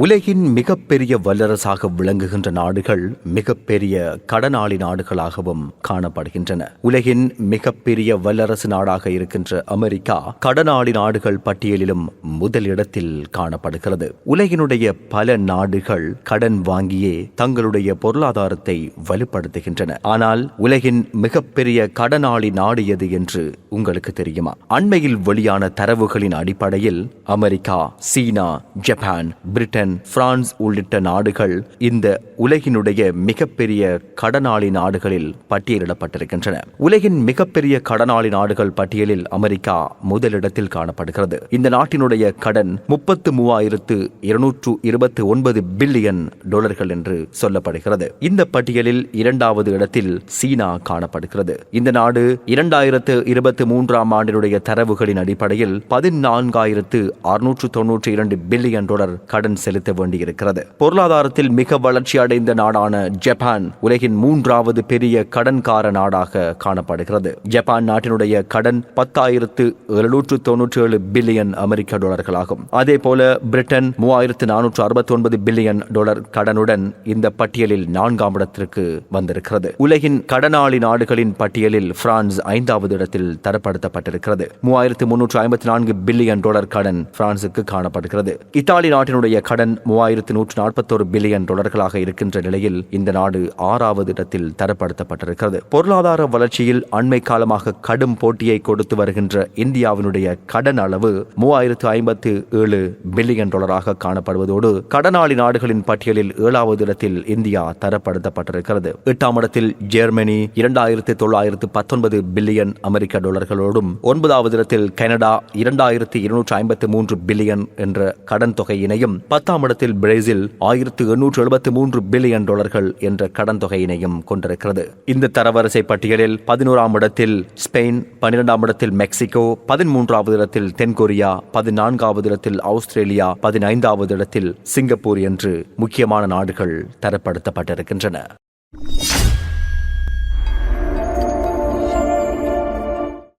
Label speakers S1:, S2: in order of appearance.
S1: உலகின் மிகப்பெரிய வல்லரசாக விளங்குகின்ற நாடுகள் மிகப்பெரிய கடனாளி நாடுகளாகவும் காணப்படுகின்றன. உலகின் மிகப்பெரிய வல்லரசு நாடாக இருக்கின்ற அமெரிக்கா கடனாளி நாடுகள் பட்டியலிலும் முதலிடத்தில் காணப்படுகிறது. உலகினுடைய பல நாடுகள் கடன் வாங்கியே தங்களுடைய பொருளாதாரத்தை வலுப்படுத்துகின்றன. ஆனால் உலகின் மிகப்பெரிய கடனாளி நாடு எது என்று உங்களுக்கு தெரியுமா? அண்மையில் வெளியான தரவுகளின் அடிப்படையில் America China Japan Britain France உள்ளிட்ட நாடுகள் இந்த உலகினுடைய மிகப்பெரிய கடனாளி நாடுகளில் பட்டியலிடப்பட்டிருக்கின்றன. உலகின் மிகப்பெரிய கடனாளி நாடுகள் பட்டியலில் அமெரிக்கா முதலிடத்தில் காணப்படுகிறது. இந்த நாட்டினுடைய கடன் முப்பத்து மூவாயிரத்து இருநூற்று இருபத்தி ஒன்பது பில்லியன் டாலர்கள் என்று சொல்லப்படுகிறது. இந்த பட்டியலில் இரண்டாவது இடத்தில் சீனா காணப்படுகிறது. இந்த நாடு இரண்டாயிரத்து இருபத்தி மூன்றாம் ஆண்டினுடைய தரவுகளின் அடிப்படையில் பதினான்காயிரத்து அறுநூற்று தொன்னூற்றி இரண்டு பில்லியன் டாலர் கடன் செலுத்த செலுத்த வேண்டியிருக்கிறது. பொருளாதாரத்தில் மிக வளர்ச்சி அடைந்த நாடான ஜப்பான் உலகின் மூன்றாவது பெரிய கடன்கார நாடாக காணப்படுகிறது. ஜப்பான் நாட்டினுடைய கடன் பத்தாயிரத்து எழுநூற்று தொன்னூற்றி ஏழு பில்லியன் அமெரிக்க டாலர்களாகும். அதே போல பிரிட்டன் மூவாயிரத்து நானூற்று அறுபத்தி ஒன்பது பில்லியன் டாலர் கடனுடன் இந்த பட்டியலில் நான்காம் இடத்திற்கு வந்திருக்கிறது. உலகின் கடனாளி நாடுகளின் பட்டியலில் பிரான்ஸ் ஐந்தாவது இடத்தில் தரப்படுத்தப்பட்டிருக்கிறது. மூவாயிரத்து முன்னூற்று ஐம்பத்தி நான்கு பில்லியன் டாலர் கடன் பிரான்சுக்கு காணப்படுகிறது. இத்தாலி நாட்டினுடைய கடன் மூவாயிரத்து நூற்று நாற்பத்தோரு பில்லியன் டாலர்களாக இருக்கின்ற நிலையில் இந்த நாடு ஆறாவது இடத்தில் தரப்படுத்தப்பட்டிருக்கிறது. பொருளாதார வளர்ச்சியில் அண்மை காலமாக கடும் போட்டியை கொடுத்து வருகின்ற இந்தியாவினுடைய கடன் அளவு மூவாயிரத்து ஐம்பத்து ஏழு பில்லியன் டாலராக காணப்படுவதோடு கடனாளி நாடுகளின் பட்டியலில் ஏழாவது இடத்தில் இந்தியா தரப்படுத்தப்பட்டிருக்கிறது. எட்டாம் இடத்தில் ஜெர்மனி இரண்டாயிரத்து தொள்ளாயிரத்து பத்தொன்பது பில்லியன் அமெரிக்க டாலர்களோடும் ஒன்பதாவது இடத்தில் கனடா இரண்டாயிரத்து இருநூற்று ஐம்பத்து மூன்று பில்லியன் என்ற கடன் தொகையினையும் பத்தாம் இடத்தில் பிரேசில் ஆயிரத்து எண்ணூற்று எழுபத்தி மூன்று பில்லியன் டாலர்கள் என்ற கடன் தொகையினையும் கொண்டிருக்கிறது. இந்த தரவரிசை பட்டியலில் பதினோராம் இடத்தில் ஸ்பெயின் பன்னிரெண்டாம் இடத்தில் மெக்சிகோ பதிமூன்றாவது இடத்தில் தென்கொரியா பதினான்காவது இடத்தில் ஆஸ்திரேலியா பதினைந்தாவது இடத்தில் சிங்கப்பூர் என்று முக்கியமான நாடுகள் தரப்படுத்தப்பட்டிருக்கின்றன.